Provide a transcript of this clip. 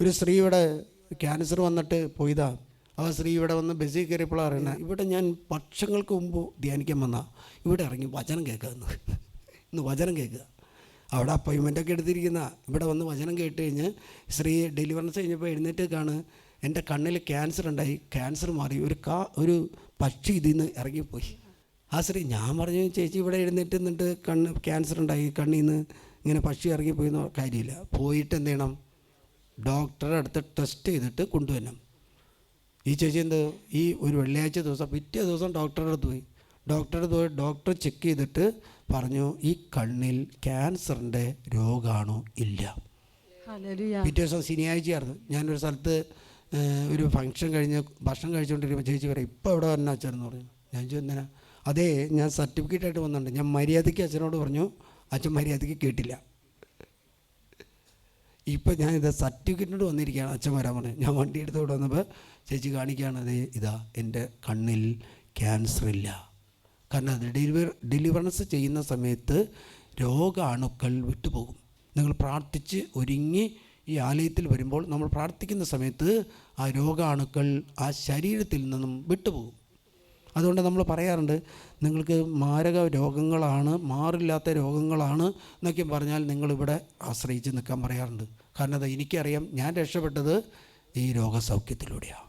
ഒരു സ്ത്രീ ഇവിടെ ക്യാൻസർ വന്നിട്ട് പോയതാ. ആ സ്ത്രീ ഇവിടെ വന്ന് ബസ്സിൽ കയറിയപ്പോഴാണ് അറിയണത് ഇവിടെ ഞാൻ വർഷങ്ങൾക്ക് മുമ്പ് ധ്യാനിക്കാൻ വന്ന. ഇവിടെ ഇറങ്ങി വചനം കേൾക്കുക ഇന്ന്. വചനം കേൾക്കുക അവിടെ അപ്പോയിൻമെന്റൊക്കെ എടുത്തിരിക്കുന്ന. ഇവിടെ വന്ന് വചനം കേട്ട് കഴിഞ്ഞ് സ്ത്രീ ഡെലിവറൻസ് കഴിഞ്ഞപ്പോൾ എഴുന്നേറ്റ് കാണ് എന്റെ കണ്ണിൽ ക്യാൻസർ ഉണ്ടായി. ക്യാൻസർ മാറി. ഒരു കാ ഒരു പക്ഷി ഇതിൽ നിന്ന് ഇറങ്ങിപ്പോയി. ആ സ്ത്രീ ഞാൻ പറഞ്ഞു ചേച്ചി ഇവിടെ എഴുന്നേറ്റ് നിന്നിട്ട് കണ്ണ് ക്യാൻസർ ഉണ്ടായി. കണ്ണിൽ നിന്ന് ഇങ്ങനെ പക്ഷി ഇറങ്ങിപ്പോയി കാര്യമില്ല. പോയിട്ട് എന്ത് ചെയ്യണം? ഡോക്ടറെ അടുത്ത് ടെസ്റ്റ് ചെയ്തിട്ട് കൊണ്ടുവരണം. ഈ ചേച്ചി എന്ത്? ഈ ഒരു വെള്ളിയാഴ്ച ദിവസം പിറ്റേ ദിവസം ഡോക്ടറുടെ അടുത്ത് പോയി. ഡോക്ടറുടെ പോയി ഡോക്ടർ ചെക്ക് ചെയ്തിട്ട് പറഞ്ഞു ഈ കണ്ണിൽ ക്യാൻസറിന്റെ രോഗമാണോ ഇല്ല. പിറ്റേ ദിവസം ശനിയാഴ്ചയായിരുന്നു. ഞാനൊരു സ്ഥലത്ത് ഒരു ഫംഗ്ഷൻ കഴിഞ്ഞ് ഭക്ഷണം കഴിച്ചുകൊണ്ടിരിക്കുമ്പോൾ ചേച്ചി പറയും ഇപ്പോൾ ഇവിടെ വന്ന അച്ഛനെന്ന് പറഞ്ഞു ഞാൻ ചോദിച്ചാൽ അതേ ഞാൻ സർട്ടിഫിക്കറ്റ് ആയിട്ട് വന്നിട്ടുണ്ട്. ഞാൻ മര്യാദയ്ക്ക് അച്ഛനോട് പറഞ്ഞു അച്ഛൻ മര്യാദയ്ക്ക് കേട്ടില്ല. ഇപ്പം ഞാൻ ഇത് സർട്ടിഫിക്കറ്റിനോട് വന്നിരിക്കുകയാണ് അച്ഛൻ വരാൻ പറഞ്ഞു ഞാൻ വണ്ടി എടുത്ത് ഇവിടെ വന്നപ്പോൾ ചേച്ചി കാണിക്കുകയാണ് ഇതാ എന്റെ കണ്ണിൽ ക്യാൻസർ ഇല്ല. കാരണം അത് ഡെലിവർ ഡെലിവറൻസ് ചെയ്യുന്ന സമയത്ത് രോഗാണുക്കൾ വിട്ടുപോകും. നിങ്ങൾ പ്രാർത്ഥിച്ച് ഒരുങ്ങി ഈ ആലയത്തിൽ വരുമ്പോൾ നമ്മൾ പ്രാർത്ഥിക്കുന്ന സമയത്ത് ആ രോഗാണുക്കൾ ആ ശരീരത്തിൽ നിന്നും വിട്ടുപോകും. അതുകൊണ്ട് നമ്മൾ പറയാറുണ്ട് നിങ്ങൾക്ക് മാരക രോഗങ്ങളാണ് മാറില്ലാത്ത രോഗങ്ങളാണ് എന്നൊക്കെ പറഞ്ഞാൽ നിങ്ങളിവിടെ ആശ്രയിച്ച് നിൽക്കാൻ പറയാറുണ്ട്. കാരണം അത് എനിക്കറിയാം ഞാൻ രക്ഷപ്പെട്ടത് ഈ രോഗസൗഖ്യത്തിലൂടെയാണ്.